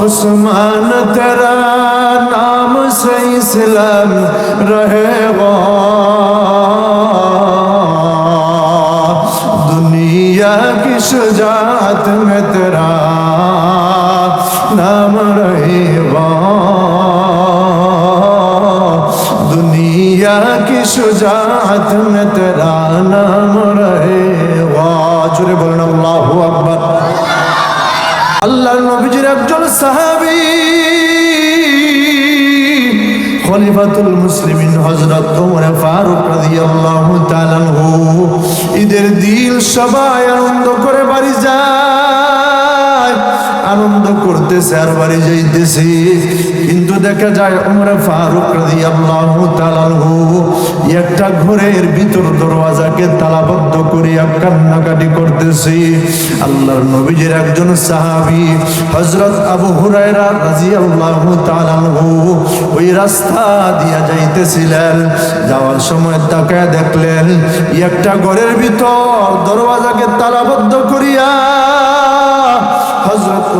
عثمان تیرا نام سے اسلام رہے گا دنیا کی شجاعت میں تیرا نام رہے گا دنیا کی شجاعت میں تیرا نام رہے گا جرے بولنا اللہ اکبر اللہ একজন সাহাবি, খলিফাতুল মুসলিমিন হজরত ওমর ফারুক রাদিয়াল্লাহু তাআলা ঈদের দিল সবাই আনন্দ করে বাড়ি যায়। আনন্দ করতেছে, আর বাড়ি যাইতেছে। কিন্তু দেখা যায় ওমর ফারুক রাদিয়াল্লাহু তাআলা একটা ঘরের ভিতর দরওয়াজাকে তালাবদ্ধ করে কান্নাকাটি করতেছে। আল্লাহর নবীজির একজন সাহাবী হযরত আবু হুরায়রা রাদিয়াল্লাহু তাআলা ওই রাস্তা দিয়া যাইতেছিলেন। যাওয়ার সময় তাকায় দেখলেন, একটা ঘরের ভিতর দরওয়াজাকে তালাবদ্ধ করিয়া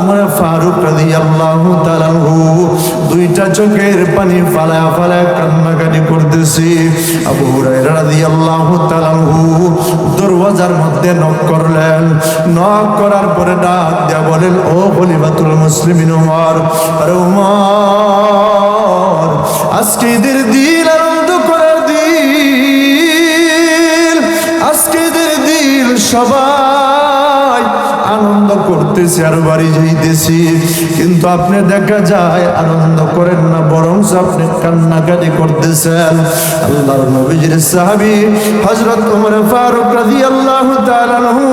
উমর ফারুক রাদিয়াল্লাহু তাআলা দুইটা চোখের পানি ফালায়া ফালায়া কান্নাকাটি করতেছে। আবু হুরায়রা রাদিয়াল্লাহু তাআলা দরওয়াজার মধ্যে নক করলেন। নক করার পরে ডাক দিয়া বলেন, ও খলিফাতুল মুসলিমিন উমর, আরে উমর, আজকে ঈদের দিন আনন্দ করার দিন, আজকে ঈদের দিন সবাই করতেছি, আর বাড়ি যাইতেছি। কিন্তু আপনি দেখা যায় আনন্দ করেন না বরং আপনি কান্নাকাটি করতেছেন। আল্লাহর নবীজির সাহাবি হযরত ওমর ফারুক তাআলা আনহু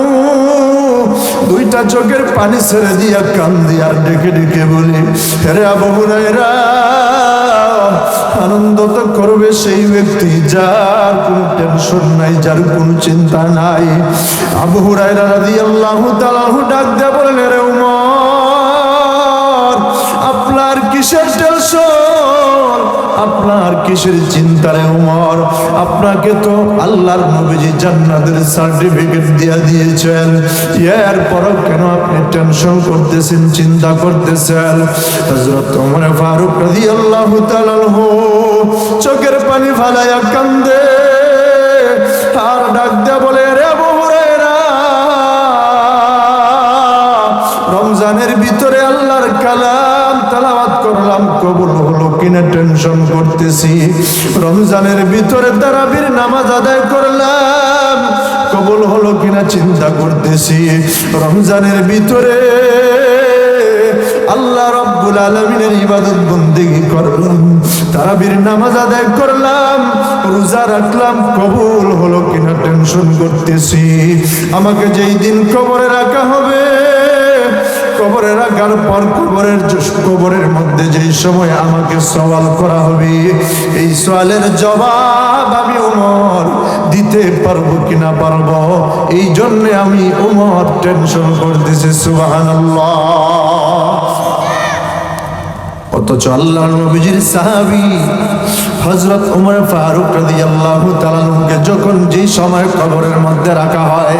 দুইটা চোখের পানি ছেড়ে দিয়া কান্দি আর ডেকে ডেকে বলি, হে আবু হুরায়রা আনন্দ তো করবে সেই ব্যক্তি, যার কোনো টেনশন নাই, যার কোনো চিন্তা নাই। আবু হুরায়রা রাদিয়াল্লাহু তাআলা ডাক দেব রে উমর, আপনার কিসের টেনশন কিসের চিন্তা রে উমর? আপনাকে তো আল্লাহর নবীজি জান্নাতের সার্টিফিকেট দিয়ে দিয়েছেন। এরপরও কেন আপনি টেনশন করতেছেন, চিন্তা করতেছেন? হযরত ওমর ফারুক রাদিয়াল্লাহু তাআলা আনহু চোখের পানি ফালাইয়া কান্দে। আর ডাক দিয়া বলে, রে আবু হুরায়রা, রমজানের ভিতরে আল্লাহর কালাম, তালাওয়াত করলাম, কবুল কিনা টেনশন করতেছি। রমজানের ভিতরে তারাবির নামাজ আদায় করলাম। কবুল হলো কিনা চিন্তা করতেছি। রমজানের ভিতরে আল্লাহ রব্বুল আলমিনের ইবাদত বন্দিগি করলাম তারাবির নামাজ আদায় করলাম, রোজা রাখলাম, কবুল হলো কিনা টেনশন করতেছি। আমাকে যেই দিন কবরে রাখা হবে কবরে রাখার পর কবরের কবরের মধ্যে যেই সময় আমাকে সওয়াল করা হবে, এই সওয়ালের জবাব আমি উমর দিতে পারব কিনা পারব? এই জন্যে আমি উমর টেনশন করতেছি, সুবহানাল্লাহ। অথচ আল্লাহ নবীজির সাহাবি হজরত উমর ফারুক রাদিয়াল্লাহু তাআলাকে যখন যেই সময় কবরের মধ্যে রাখা হয়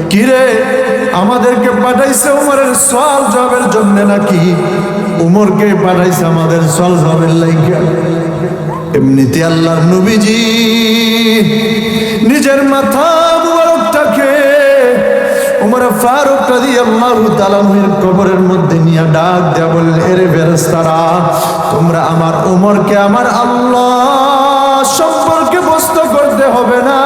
কিরে, আমাদেরকে পাঠাইছে উমরের সওয়াল জবের জন্য নাকি? উমরকে পাঠাইছে আমাদের সওয়াল জবাবের লাইগা। এমনিতে আল্লাহর নবীজি নিজের মাথা মুবারকটাকে উমর ফারুক রাদিয়াল্লাহু তাআলার কবরের মধ্যে নিয়ে ডাক দেয়া বললেন, এরে ফেরেশতারা, তোমরা আমার উমরকে আমার আল্লাহ সম্পর্কে বস্ত করতে হবে না।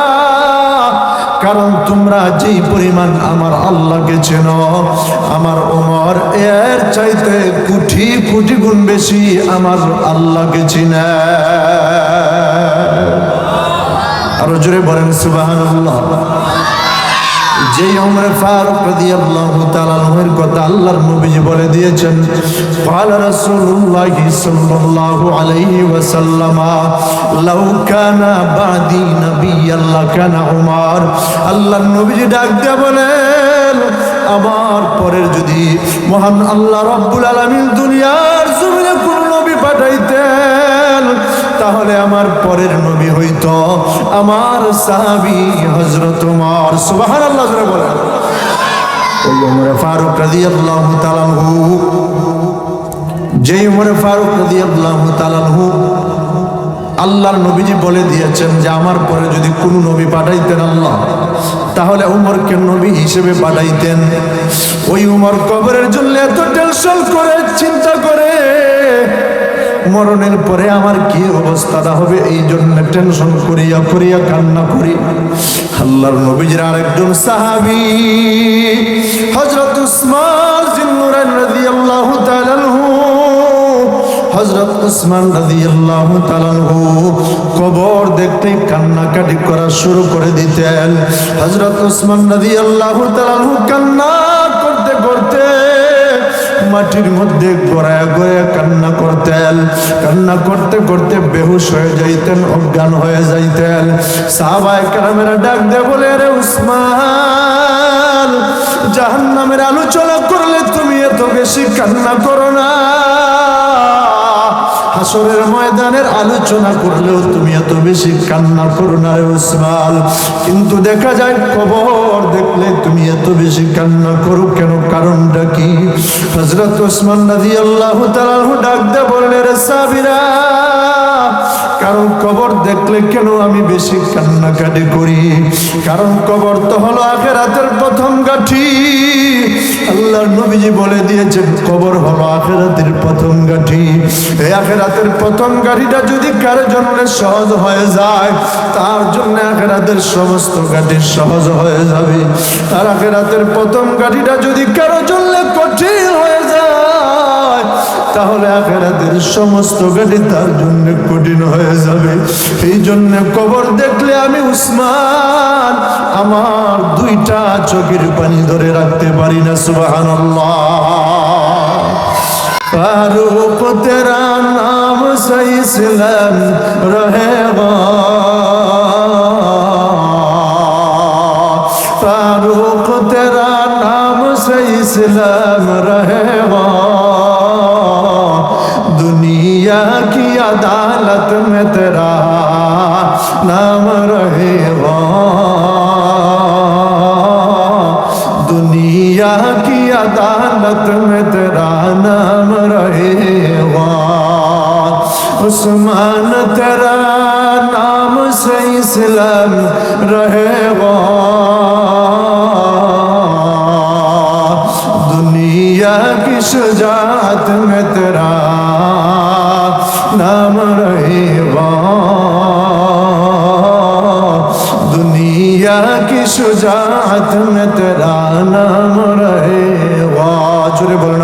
কারণ তোমরা যেই পরিমাণ আমার আল্লাহকে চেন, আমার ওমর এর চাইতে কুঠি কোটি গুণ বেশি আমার আল্লাহকে চিনে। আরও জোরে বলেন, সুবহানাল্লাহ। যে ওমর ফারুক রাদিয়াল্লাহু তাআলা এর কথা আল্লাহর নবীজি বলে দিয়েছেন قال رسول الله صلى الله عليه وسلم لو كان بعدي نبي الله كان عمر আল্লাহর নবীজি ডাক দিয়ে বলেন আমার পরের যদি মহান আল্লাহ রাব্বুল আলামিন দুনিয়ার জমিনে কোন নবী পাঠাইতেন তাহলে আমার পরের নবী হইতো আমার সাহাবি হজরত উমর। সুবহানাল্লাহ জোরে বলেন। ওই উমর ফারুক যেই ফারুক আল্লাহর নবীজি বলে দিয়েছেন যে আমার পরে যদি কোনো নবী পাঠাইতেন আল্লাহ, তাহলে উমরকে নবী হিসেবে পাঠাইতেন। ওই উমর কবরের জন্য এত টেনশন করে, চিন্তা করে মরণের পরে আমার কি অবস্থাটা হবে? এই জন্য টেনশন করিয়া করিয়া কান্না করি। আল্লাহর নবীজির আরেকজন সাহাবি হজরত উসমান জিন্নুরান রাদিয়াল্লাহু তাআলা হজরত উসমান রাদিয়াল্লাহু তাআলা আনহু কবর দেখতে কান্নাকাটি করা শুরু করে দিতেন। হজরত উসমান রাদিয়াল্লাহু তাআলা আনহু কান্না মাটির মধ্যে গড়ায় গড়ায় কান্না করতেন কান্না করতে করতে বেহুশ হয়ে যাইতেন, অজ্ঞান হয়ে যাইতেন সাবাই ক্যামেরা ডাক দে বলে, রে উসমান, জাহান্নামের আলোচনা করলে তুমি এত বেশি কান্না করো না। হাসরের ময়দানের আলোচনা করলেও তুমি এত বেশি কান্না করো না রে উসমান। কিন্তু দেখা যায় কবর দেখলে তুমি এত বেশি কান্না করো, কেন কারণটা কি? হজরত ওসমান নদী আল্লাহ ডাক দে বললে রে সাবিরা কারণ কবর দেখলে কেন আমি বেশি কান্নাকাটি করি? কারণ কবর তো হলো আখেরাতের প্রথম গাঠি। আল্লাহর নবীজি বলে দিয়েছেন, কবর হলো আখেরাতের প্রথম গাঠি। এই আখেরাতের প্রথম গাঠিটা যদি কারও জন্য সহজ হয়ে যায়, তার জন্য আখেরাতের সমস্ত গাঠি সহজ হয়ে যাবে। আর আখেরাতের প্রথম গাঠিটা যদি কারও জন্য কঠিন হয়ে যায় তাহলে আখেরাতের সমস্ত গাড়ি তার জন্য কঠিন হয়ে যাবে। এই জন্য কবর দেখলে আমি উসমান, আমার দুইটা চোখের পানি ধরে রাখতে পারি না সুবাহান ফারুক তেরা নাম সহি সিলাম রহে ফারুক তেরা নাম সহি সিলাম अदालत में तेरा नाम रहेगा। दुनिया की अदालत में तेरा नाम रहेगा। उस्मान तेरा नाम से इस्लाम रहेगा। दुनिया की शुजात में तेरा নাম রহেবা দুনিয়া কি সুজাত মে তেরা নাম রহেবা জুড়ে বল।